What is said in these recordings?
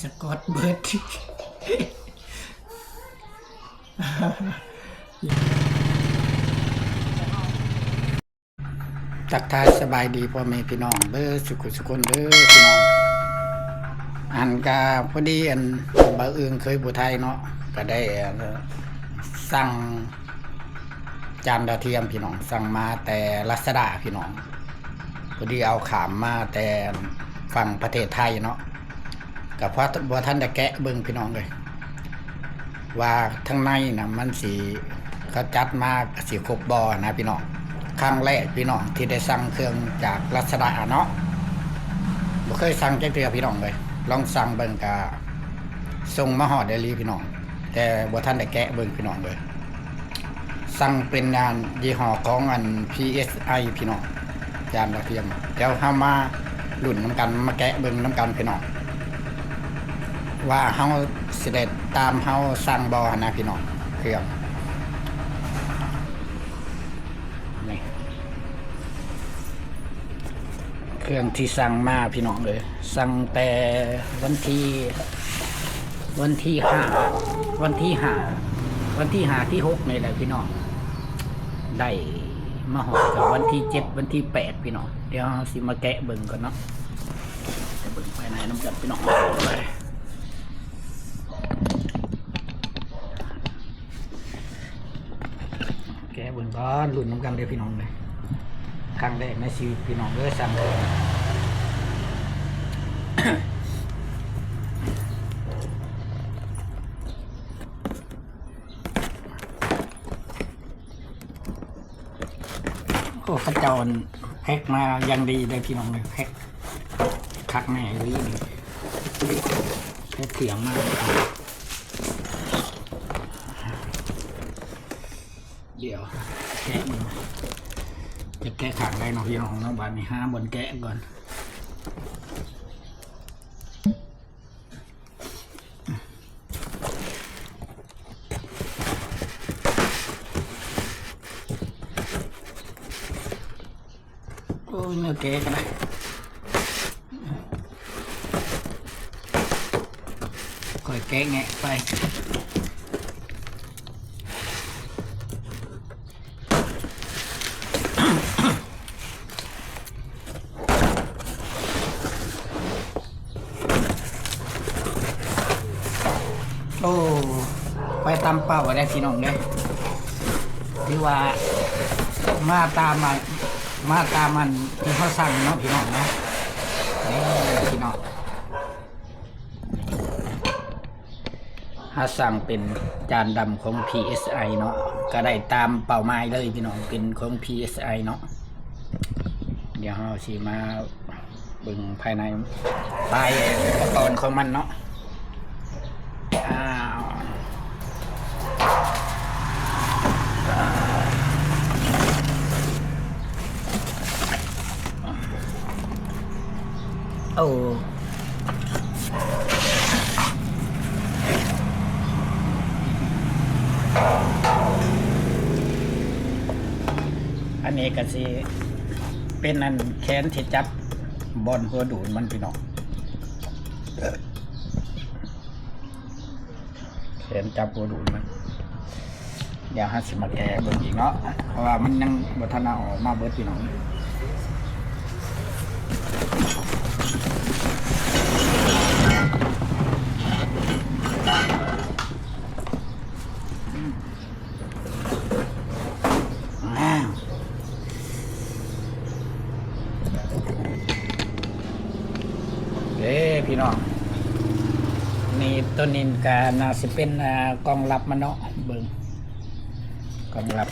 สกอตเบิร์ดตักทายสบายดีพ่อแม่พี่น้องเด้อสุขุสุคนเด้อพี่น้อง อันกาพอดีอันบาเอืองเคยบุไทยเนาะก็ได้สั่งจานดาวเทียมพี่น้อง สั่งมาแต่ลัสดาพี่น้องพอดีเอาขามมาแต่ฝั่งประเทศไทยเนาะ กับพระบท่านได้แกะเบิ่งพี่น้องเลยว่าทั้งในนะมันสีเขาจัดมาสีครบบอนะพี่น้องครั้งแรกพี่น้องที่ได้สั่งเครื่องจากลัสดาเนาะบ่เคยสั่งจักเทื่อพี่น้องเลยลองสั่งเบิ่งกะส่งมาหอดเดลีพี่น้อง แต่บ่ท่านได้แกะเบิ่งพี่น้องเลยสั่งเป็นงานยี่ห้อของอัน PSI พี่น้องจานดาวเทียมเดี๋ยวเฮามาลุ่นน้ำกันมาแกะเบิ่งน้ำกันพี่น้อง ว่าเฮาสิได้ตามเฮาสั่งบ่นะพี่น้องเครื่องนี่เครื่องที่สั่งมาพี่น้องเลยสั่งแต่วันที่วันที่ห้าวันที่ห้าวันที่ห้าที่หกนี่แหละพี่น้องได้มาหอดกับวันที่เจ็ดวันที่แปดพี่น้องเดี๋ยวเราสิมาแกะเบิ่งก่อนเนาะจะเบิ่งภายในน้ำกันพี่น้องไปแกะเบิ่งก่อนรุ่นน้ำกันเดี๋ยพี่น้องเลยครั้งแรกในชีวิตพี่น้องเลยสั่งเลยโอ้ขจรแพ็กมายังดีเลยพี่น้องเลยแพ็กคักแน่เลยนี่เถียงมากเดี๋ยวแกะมันจะแกะขังได้ เนาะพี่น้องน้องบานนี่ห้าบนแกะก่อนโอ้ยเนื้อแกะกันนะค่อยแกะแงะไป ไปตามเป้าได้พี่น้องเลยที่ว่ามาตามมามาตามมันที่เขาสั่งเนาะพี่น้องเนาะนี่พี่น้องถ้าสั่งเป็นจานดำของ PSI เนาะก็ได้ตามเป้าหมายเลยพี่น้องเป็นของ PSI เนาะเดี๋ยวเราสิมาเบึงภายในปลายตอุปกรณ์ของมันเนาะอ้าว โอ้อันนี้ก็สิเป็นอันแขนที่จับบอลหัวดูดมันพี่น้องแขนจับหัวดูดมัน เดี๋ยวห้าสิมาแกเบิกอีกเนาะเพราะว่ามันยังบัทนาออกมาเบิดพี่น้องอ้าว เอ้พี่น้องนี่ตัวนินกาน่าสิเป็นอ่ากองรับมันเนาะเบิงกองรับ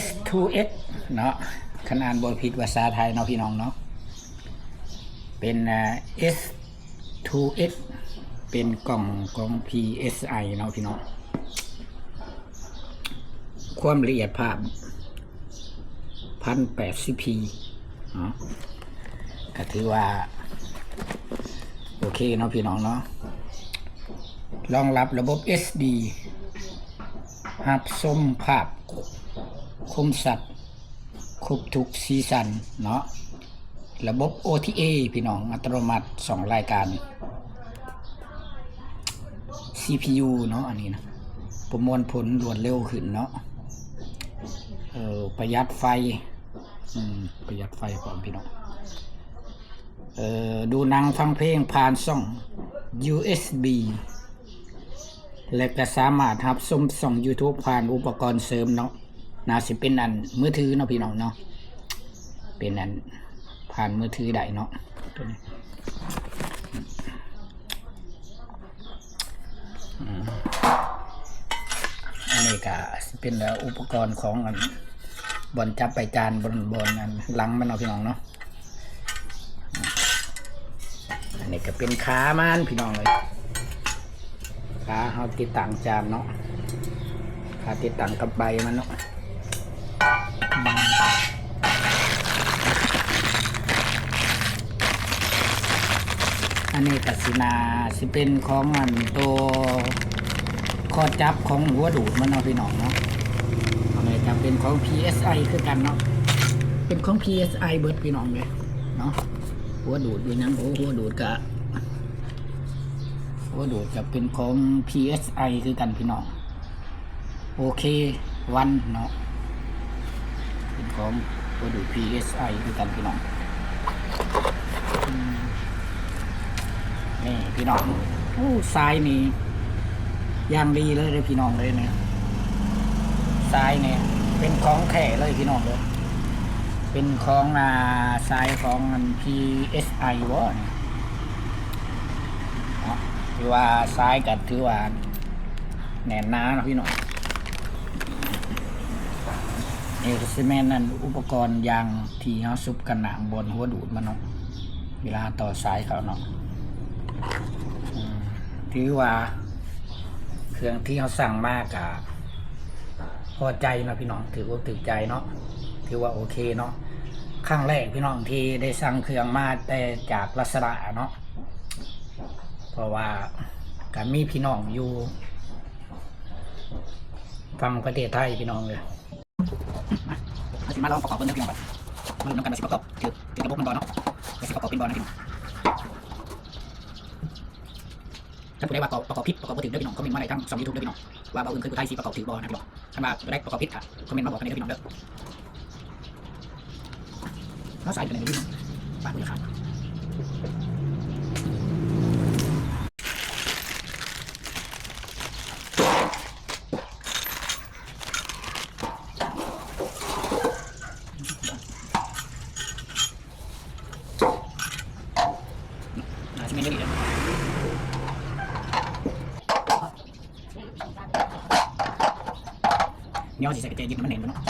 S2S เนาะขนาดบทผิดภาษาไทยเนาะพี่น้องเนาะเป็น S2S เป็นกล่องของ PSI เนาะพี่น้องความละเอียดภาพพันแปดสิพีเนาะก็ถือว่า โอเคเนาะพี่น้องเนาะรองรับระบบ SD หับส้มภาพ คมสัตว์ครบทุกซีซันเนาะระบบ OTA พี่น้องอัตโนมัติสองรายการ CPU เนาะอันนี้นะประมวลผลรวดเร็วขึ้นเนาะเออประหยัดไฟอืมประหยัดไฟพร้อมพี่น้องเอ่อดูหนังฟังเพลงผ่านช่อง USB และก็สามารถรับชมส่อง YouTube ผ่านอุปกรณ์เสริมเนาะ น่าสิเป็นอันมือถือเนาะพี่น้องเนาะเป็นอันผ่านมือถือได้เนาะตัวนี้อันนี้ก็เป็นแล้วอุปกรณ์ของอันบอลจับไปจานบนบนอันหลังมันเนาะพี่น้องเนาะอันนี้ก็เป็นขามันพี่น้องเลยขาเขาติดตั้งจานเนาะขาติดตั้งกับใบมันเนาะ นนี้กัสินาสิเป็นของมันตัวข้อจับของหัวดูดมันเนาพี่น้องเนาะอันนี้จะเป็นของ PSI คือกันเนาะเป็นของ PSI เบิร์ดพี่น้องเลยเนาะหัวดูดอยู่นั้นโอ้หัวดูดกะหัวดูดจะเป็นของ PSI คือกันพี่น้องโอเควันเนาะเป็นของหัวดูด PSI คือกันพี่น้องอืม นี่พี่น้องโอ้ทรายนี่ย่างดีเลยเลยพี่น้องเลยเนี่ยทรายเนี่ย เป็นของแท้เลยพี่น้องเลยเป็นของอ่าทรายของมัน PSI วะเนี่ยเนาะถือว่าทรายกับถือว่าแหน่นหนานะพี่น้องนี่ก็ซีเมนต์นั่นอุปกรณ์ยางที่เขาซุบกันหนังบนหัวดูดมันเนาะเวลาต่อสายเขาเนาะ ถือว่า เครื่องที่เขาสั่งมากอะพอใจนะพี่น้องถือว่าถือใจเนาะถือว่าโอเคเนาะครั้งแรกพี่น้องที่ได้สั่งเครื่องมาแต่จากลัสระเนาะเพราะว่าก็มีพี่น้องอยู่ฟังประเทศไทยพี่น้องเลยมาสิมาลองประกอบกันนะพี่น้องก่อนมาดูน้ำกันมาสิประกอบถือถือกระบบมันก่อนเนาะมาสิประกอบเป็นบอลนะพี่น้อง ท่าผู้ใดว่าประกอบประกอบผิดประกอบบ่ถือเด้อพี่น้องคอมเมนต์มาในทั้งสองยูทูบเด้อพี่น้องว่าเบาอื่นเคยผู้ไทยสิประกอบถือบอลนะพี่น้องท่ามาจะได้ประกอบผิดค่ะคอมเมนต์มาบอกกันได้เด้อพี่น้องเด้อ nó xài cái này đi bạn được không ไม่ได้เลยย่อสิใส่กระเทียมยึดมันเห็นมันเนาะ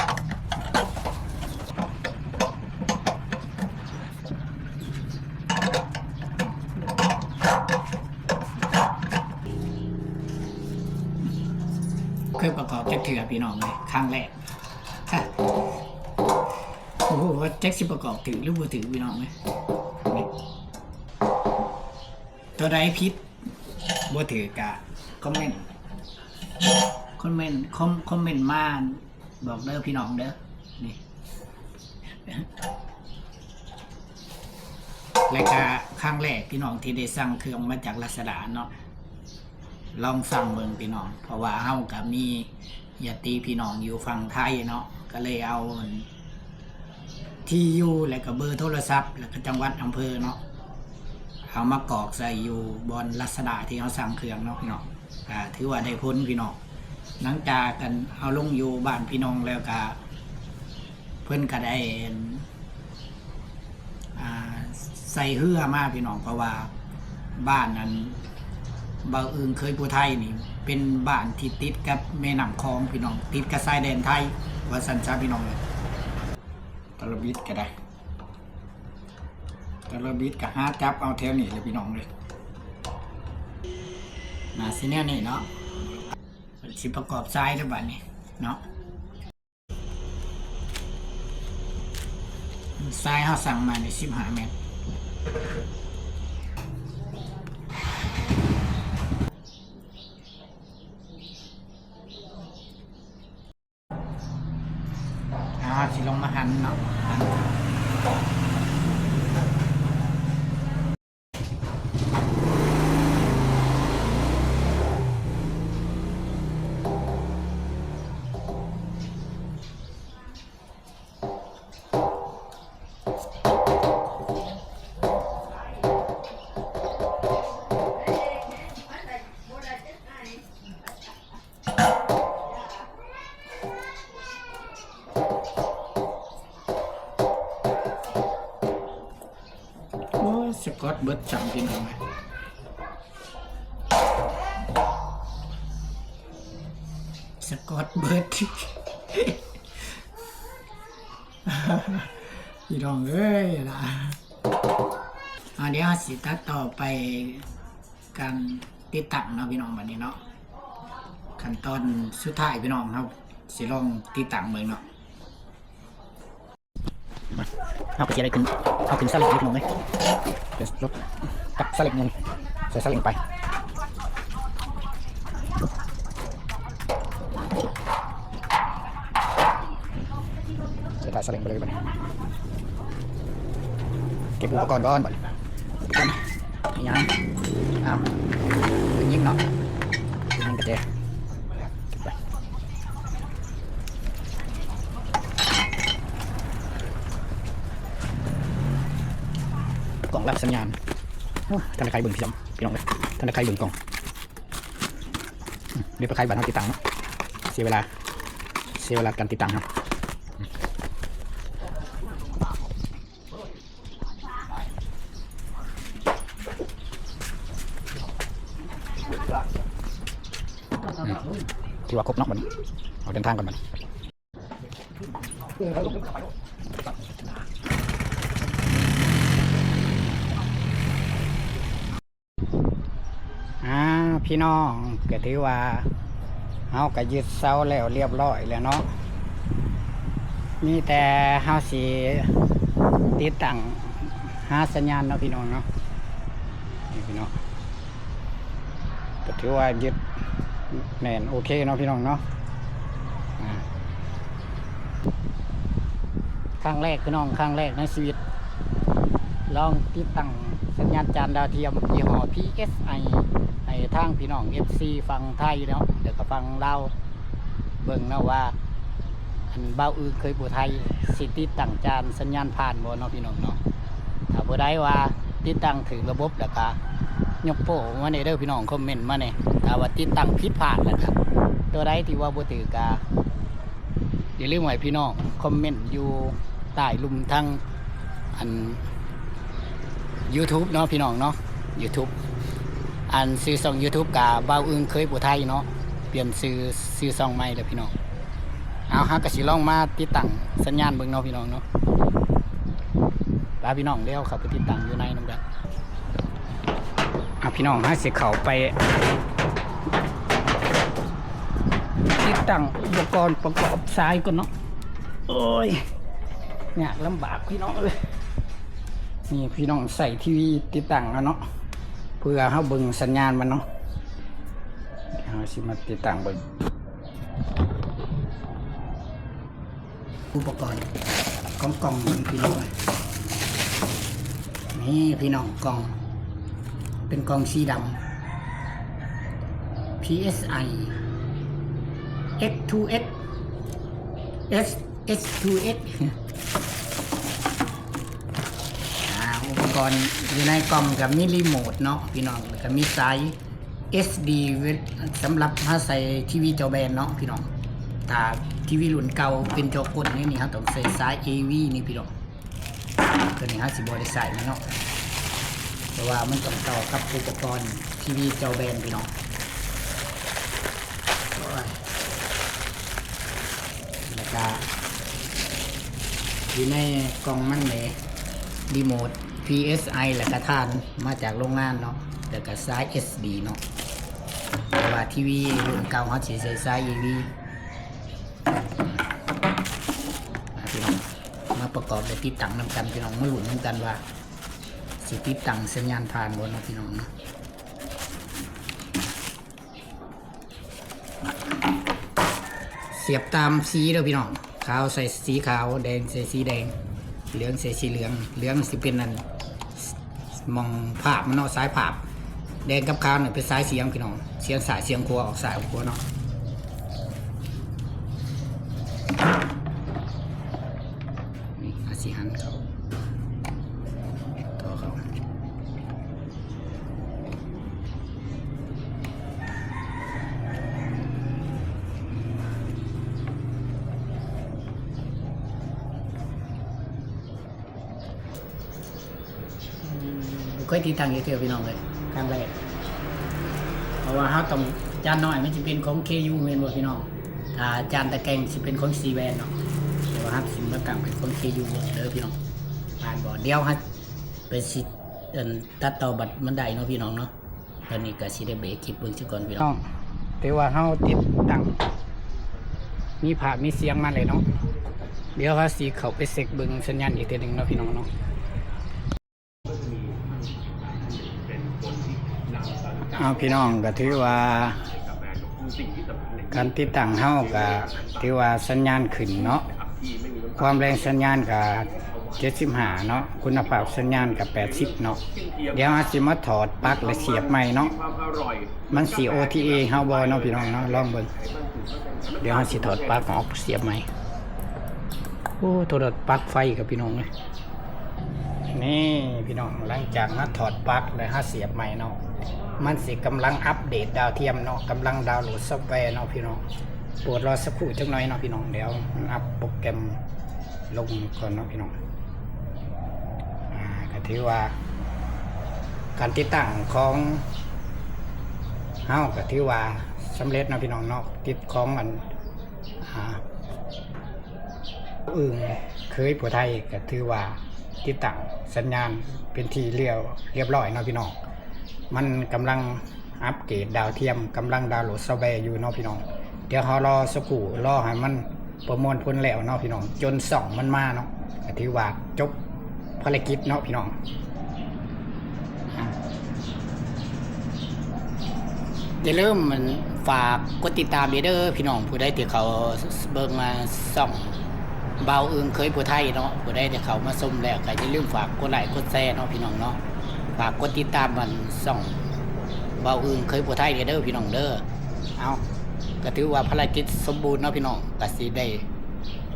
เคยประกอบแจ็คเถื่อพี่น้องเลยครั้งแรกค่ะโอ้โหแจ็คสิประกอบถือหรือบ่ถือพี่น้องเลยตัวใดพิษบ่ถือกะคอมเมนต์คอมเมนต์คอมคอมเมนต์มาบอกเด้อพี่น้องเด้อนี่แล้วก็ครั้งแรกพี่น้องที่ได้สั่งเครื่องมาจากลัสดาเนาะ ลองสั่งเบิ่งพี่น้อง เพราะว่าเฮากับมีญาติพี่น้องอยู่ฝั่งไทยเนาะก็เลยเอาที่อยู่แล้วก็เบอร์โทรศัพท์ แล้วก็จังหวัดอำเภอเนาะเอามากอกใส่อยู่บนลักษณะที่เขาสั่งเครื่องเนาะพี่น้องก็ถือว่าได้พ้นพี่น้องหลังจากกันเอาลงอยู่บ้านพี่น้องแล้วก็เพิ่อนก็ได้อ่าใส่เฮือมาพี่น้องเพราะว่าบ้านนั้น บาวอึงเคยผู้ไทยนี่ เป็นบ้านที่ติดกับแม่น้ำคลองพี่น้อง ติดกับชายแดนไทยว่าสันจ้าพี่น้องเลยตะลบิดก็ได้ตะลบิดก็หาจับเอาแถวนี้เลยพี่น้องเลยนาสิแนวนี่เนาะสิประกอบทรายทั้งบัดนี้เนาะทรายเขาสั่งมาในสิบห้าเมตร กอตเบิร์ดจำพี่น้องไหมสกอตเบิร์ดพี่น้องเอ้ยล่ะอันเดี๋ยวสิตัดต่อไปการติดตั้งเนาะพี่น้องบัดนี้เนาะขั้นตอนสุดท้ายพี่น้องครับสิลองติดตั้งเบิ่งเนาะเอาไปเสียอะไรขึ้นเอาขึ้นสลิงนิดนึงไหม ดี๋ยวรถตักสลิงเงินใส่สลิงไปใส่ถ่ายสลิงไปเลยบัดนี้เก็บอุปกรณ์ก่อนบัดอุปกรณ์นี่ยังอ้าวยิงเนาะยิงกระเจเก็บไป กล่องรับ สัญญาณโอ้ธนาคารเบิ่งพี่จำพี่น้องเลยธนาคารเบิ่งกล่องเดี๋ยวไปขายบัตรเอาติดตังเนะเสียเวลา เสียเวลาการติดตังครับที่ว่าครบนาะมันเอาเดินทางก่อนมัน อ่า พี่น้องก็ถือว่าเฮาก็ยึดเสาแล้วเรียบร้อยแล้วเนาะมีแต่เฮาสิติดตั้งหาสัญญาณเนาะพี่น้องเนาะนี่พี่น้องก็ถือว่ายึดแน่นโอเคเนาะพี่น้องเนาะอ่าครั้งแรกพี่น้องครั้งแรกในชีวิต ลองติดตั้งสัญญาณจานดาวเทียมยี่ห้อ PSI ให้ทางพี่น้อง FC ฟังไทยเนาะเดี๋ยวก็ฟังเล่าเบิ่งเนาะว่า อันเบ้าอือเคยผู้ไทยสิติตั้งจานสัญญาณผ่านบ่เนาะพี่น้องเนาะถ้าผู้ใดว่าติดตั้งถึงระบบแล้วก็ยกโป้มาในเด้อพี่น้องคอมเมนต์มาเนี่ยถ้าว่าติดตั้งผิดพลาดแล้วครับตัวใดที่ว่าบ่ถือกาอย่าลืมไว้พี่น้องคอมเมนต์อยู่ใต้ลุมทั้งอัน YouTube เนาะพี่น้องเนาะ YouTube อันซื้อซอง YouTube กับเบาอึงเคยผู้ไทยเนาะเปลี่ยนซื้อซื้อซองใหม่แล้วพี่น้องเอาฮะก็สิลองมาติดตั้งสัญญาณเบิ่งเนาะพี่น้องเนาะลาพี่น้องเดี๋ยวเขาไปติดตั้งอยู่ในน้ำกันเอาพี่น้องฮะสิเขาไป ติดตั้งอุปกรณ์ประกอบสายก่อนเนาะโอ้ยยากลำบากพี่น้องเลยนี่พี่น้องใส่ทีวีติดตั้งแล้วเนาะ เพื่อเขาเบิ่งสัญญาณมันเนาะเอาสิมาติดตั้งเบิ่งอุปกรณ์กล่องกล่องมันพี่น้องนี่พี่น้องกล่อง เป็นกล่องสีดำ PSI X2X S S2X อ่าอุ ปกรณ์อยู่ในกล่องกับมีรีโมทเนาะพี่น้องแล้วก็มีสาย SD ไว้สำหรับถ้าใส่ทีวีจอแบนเนาะพี่น้องถ้าทีวีรุ่นเก่าเป็นจอกดนี่นี่ครับต้องใส่สาย AV นี่พี่น้องตัวนี้ฮะสิบได้ใส่เนาะแต่ว่ามันต้องต่อกับอุปกรณ์ทีวีจอแบนพี่น้องแล้วก็อยู่ในกล่องมันเลยรีโมท PSI แหละกระทานมาจากโรงงานเนาะแล้วก็สาย SD เนาะแต่ว่าทีวีรุ่นเก่าเขาสิใช้สาย EV อะพี่น้องมาประกอบและติดตั้งนำกันพี่น้องมาหลุนนำกันว่าสิติดตั้งสัญญาณผ่านบนนาะพี่น้องเนาะเสียบตามสีเด้อพี่น้องขาวใส่สีขาวแดงใส่สีแดง เหลืองใส่สีเหลือง เหลืองสิเป็นนั่น มองภาพมันเนาะสายภาพ แดงกับขาวเนี่ยเป็นสายเสียงพี่น้อง เสียงสายเสียงครัวออกสายออกครัวเนาะ เคยติดตั้งอยู่เทื่อพี่น้องเลยครั้งแรกเพราะว่าเฮาต้องจานน้อยมันจะเป็นของ KU แม่นบ่พี่น้องถ้าจานตะแกรงสิเป็นของ C band เนาะแต่ว่าเฮาสิมาตั้งเป็นของ KU เด้อพี่น้องผ่านบ่เดียวฮะไปสิเอิ่นตัดต่อบัตรมันได้เนาะพี่น้องเนาะตอนนี้ก็สิได้เบรกคลิปเบิ่งซะก่อนพี่น้องแต่ว่าเฮาติดตั้งมีภาพมีเสียงมาเลยเนาะเดี๋ยวเขาสิเขาไปเช็คเบิ่งสัญญาณอีกเทื่อหนึ่งเนาะพี่น้องเนาะ เอาพี่น้องก็ถือว่าการติดตั้งเฮาก็ถือว่าสัญญาณขึ้นเนาะความแรงสัญญาณก็75เนาะคุณภาพสัญญาณก็80เนาะเดี๋ยวเราสิมาถอดปลั๊กและเสียบใหม่เนาะมันสิ OTA เอเฮาบ่เนาะพี่น้องเนาะลองเบิ่งเดี๋ยวเราสิถอดปลั๊กออกเสียบใหม่โอ้ถอดปลั๊กไฟกับพี่น้องเลยนี่พี่น้องหลังจากมาถอดปลั๊กและหาเสียบใหม่เนาะ มันสิกำลังอัปเดตดาวเทียมเนาะกำลังดาวน์โหลดซอฟต์แวร์เนาะพี่น้องโปรดรอสักครู่จักหน่อยเนาะพี่น้องเดี๋ยวมันอัปโปรแกรมลงก่อนเนาะพี่น้องอ่าก็ถือว่า การติดตั้งของเฮาก็ถือว่าสำเร็จเนาะพี่น้องเนาะติดของมันอ่าอื่นเคยผู้ไทยก็ถือว่าติดตั้งสัญญาณเป็นทีเรียวเรียบร้อยเนาะพี่น้อง มันกำลังอัปเกรดดาวเทียมกำลังดาวน์โหลดซอฟต์แวร์อยู่เนาะพี่น้อง เดี๋ยวเรารอสกู่รอให้มันประมวลผลแล้วเนาะพี่น้อง จนสองมันมาเนาะถือว่าจบภารกิจเนาะพี่น้องอะอย่าลืมมันฝากกดติดตามเด้อพี่น้องผู้ใดที่เขาเบิ่งมาส่องเบาอึงเคยผู้ไทยเนาะผู้ได้แต่เขามาชมแล้วก็อย่าลืมฝากกดไลค์กดแชร์เนาะพี่น้องเนาะ ฝากกดติดตามมันส่องเบาอึงเคยผัวไทยเด้อพี่น้องเด้อเอาก็ถือว่าภารกิจสมบูรณ์เนาะพี่น้องก็สิได้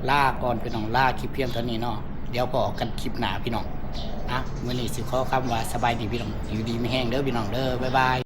ล่าก่อนพี่น้องล่าคลิปเพียงเท่านี้เนาะเดี๋ยวพอกันคลิปหนาพี่น้องอะมื่อนี้สิขอคำว่าสบายดีพี่น้องอยู่ดีไม่แห้งเด้อพี่น้องเด้อบ๊ายบาย